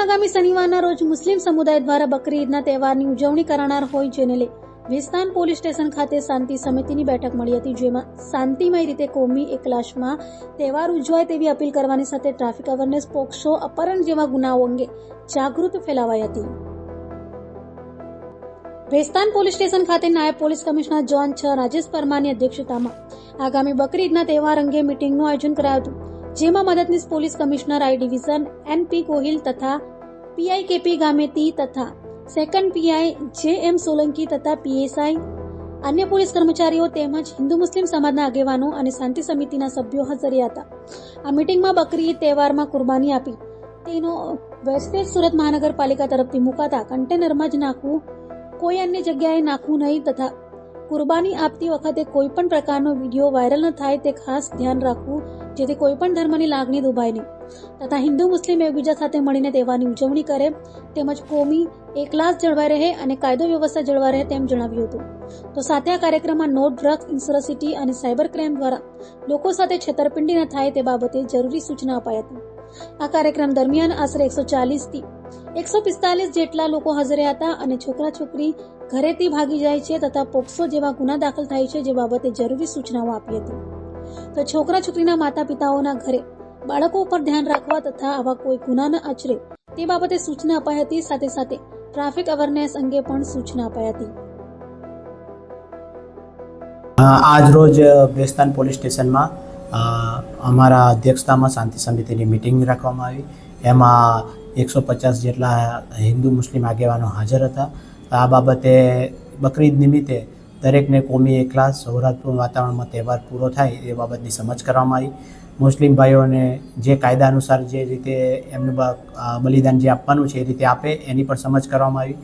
આગામી શનિવારના રોજ મુસ્લિમ સમુદાય દ્વારા બકરી ઈદના તહેવારની ઉજવણી કરાનાર હોય જેને લઈ વિસ્તાન પોલીસ સ્ટેશન ખાતે શાંતિ સમિતિની બેઠક મળી હતી, જેમાં શાંતિમય રીતે કોમી એકલાશમાં તહેવાર ઉજવાય તેવી અપીલ કરવાની સાથે ટ્રાફિક અવેરનેસ પોક્સો અપહરણ જેવા ગુનાઓ અંગે જાગૃતિ ફેલાવાઈ હતી. વેસ્તાન પોલીસ સ્ટેશન ખાતે નાયબ પોલીસ કમિશનર જોન છ રાજેશ પરમારની અધ્યક્ષતામાં આગામી બકરી ઈદના તહેવાર અંગે મિટિંગનું આયોજન કરાયું હતું. જેમાં મદદનીશ police commissioner I division N P Gohil તથા પીઆઈ કેપી ગામેતી તથા સેકન્ડ પીઆઈ જે એમ સોલંકી તથા પીએસઆઈ, અન્ય પોલીસ કર્મચારીઓ તેમજ હિન્દુ મુસ્લિમ સમાજના આગેવાનો અને શાંતિ સમિતિના સભ્યો હાજર હતા. આ મિટિંગમાં બકરી તહેવારમાં કુરબાની આપી. તેનો વેસ્ટેજ સુરત મહાનગરપાલિકા તરફથી મુકાતા કન્ટેનરમાં જ નાખવું, કોઈ અન્ય જગ્યાએ નાખવું નહીં તથા કુરબાની આપતી વખતે કોઈ પણ પ્રકારનો વીડિયો વાયરલ ન થાય તે ખાસ ધ્યાન રાખવું જેથી કોઈ પણ ધર્મની લાગણી દુભાય નહીં. તથા હિન્દુ, મુસ્લિમ એકબીજા સાથે મળીને તહેવારની ઉજવણી કરે, તેમજ કોમી, એકલાસ જળવાઈ રહે અને કાયદો વ્યવસ્થા જળવાઈ રહે તેમ જણાવ્યું હતું. તો સાથે આ કાર્યક્રમમાં નો ડ્રગ્સ ઇન્સ્યોરસિટી અને સાયબર ક્રાઇમ દ્વારા લોકો સાથે છેતરપિંડી ન થાય તે બાબતે જરૂરી સૂચના અપાઈ હતી. આ કાર્યક્રમ દરમિયાન આશરે એકસો ચાલીસથી એકસો પિસ્તાલીસ જેટલા લોકો હાજર હતા અને છોકરા, છોકરી ઘરેથી ભાગી જાય છે તથા પોક્સો જેવા ગુના દાખલ થાય છે જે બાબતે જરૂરી સૂચનાઓ આપી હતી. તો છોકરા છોકરીના માતા પિતાઓના ઘરે બાળકો ઉપર ધ્યાન રાખવા તથા આવા કોઈ ગુના ન આચરે તે બાબતે સૂચના અપાઈ હતી. સાથે સાથે ટ્રાફિક અવેરનેસ અંગે પણ સૂચના અપાઈ હતી. આજ રોજ બેસ્તાન પોલીસ સ્ટેશનમાં અમારા અધ્યક્ષતામાં શાંતિ સમિતિની મિટિંગ રાખવામાં આવી. એમાં એકસો પચાસ જેટલા હિન્દુ મુસ્લિમ આગેવાનો હાજર હતા. આ બાબતે બકરીદ નિમિત્તે દરેકને કોમી એકલાસ સૌરાષ્ટ્રપૂર્ણ વાતાવરણમાં તહેવાર પૂરો થાય એ બાબતની સમજ કરવામાં આવી. મુસ્લિમ ભાઈઓને જે કાયદા અનુસાર જે રીતે એમનું બલિદાન જે આપવાનું છે એ રીતે આપે એની પણ સમજ કરવામાં આવી.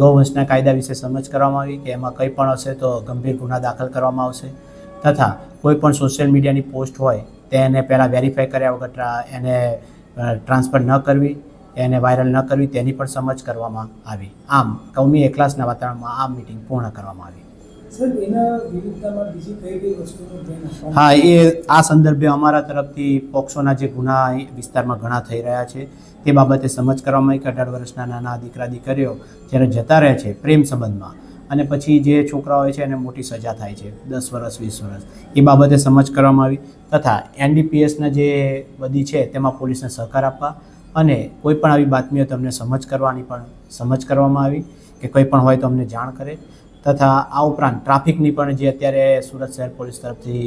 ગૌવંશના કાયદા વિશે સમજ કરવામાં આવી કે એમાં કંઈ પણ હશે તો ગંભીર ગુના દાખલ કરવામાં આવશે. તથા કોઈ પણ સોશિયલ મીડિયાની પોસ્ટ હોય તેને પહેલાં વેરીફાઈ કર્યા વગર એને ટ્રાન્સફર ન કરવી, એને વાયરલ ન કરવી તેની પણ સમજ કરવામાં આવી. આમ, કૌમી એકલાસના વાતાવરણમાં આ મિટિંગ પૂર્ણ કરવામાં આવી. હા એ આ સંદર્ભે અમારા તરફથી પોક્સોના જે ગુના વિસ્તારમાં ઘણા થઈ રહ્યા છે. તે બાબતે સમજ કરવામાં એક કે અઢાર વર્ષના નાના દીકરા દીકરીઓ જ્યારે જતા રહે છે પ્રેમ સંબંધમાં અને પછી જે છોકરા હોય છે એને મોટી સજા થાય છે દસ વર્ષ વીસ વર્ષ એ બાબતે સમજ કરવામાં આવી તથા એનડીપીએસના જે બધી છે તેમાં પોલીસને સહકાર આપવા અને કોઈ પણ આવી બાતમીઓ તમને સમજ કરવાની પણ સમજ કરવામાં આવી કે કંઈ પણ હોય તો અમને જાણ કરે. તથા આ ઉપરાંત ટ્રાફિકની પણ જે અત્યારે સુરત શહેર પોલીસ તરફથી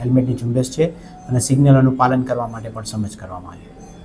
હેલ્મેટની ઝુંબેશ છે અને સિગ્નલોનું પાલન કરવા માટે પણ સમજ કરવામાં આવી.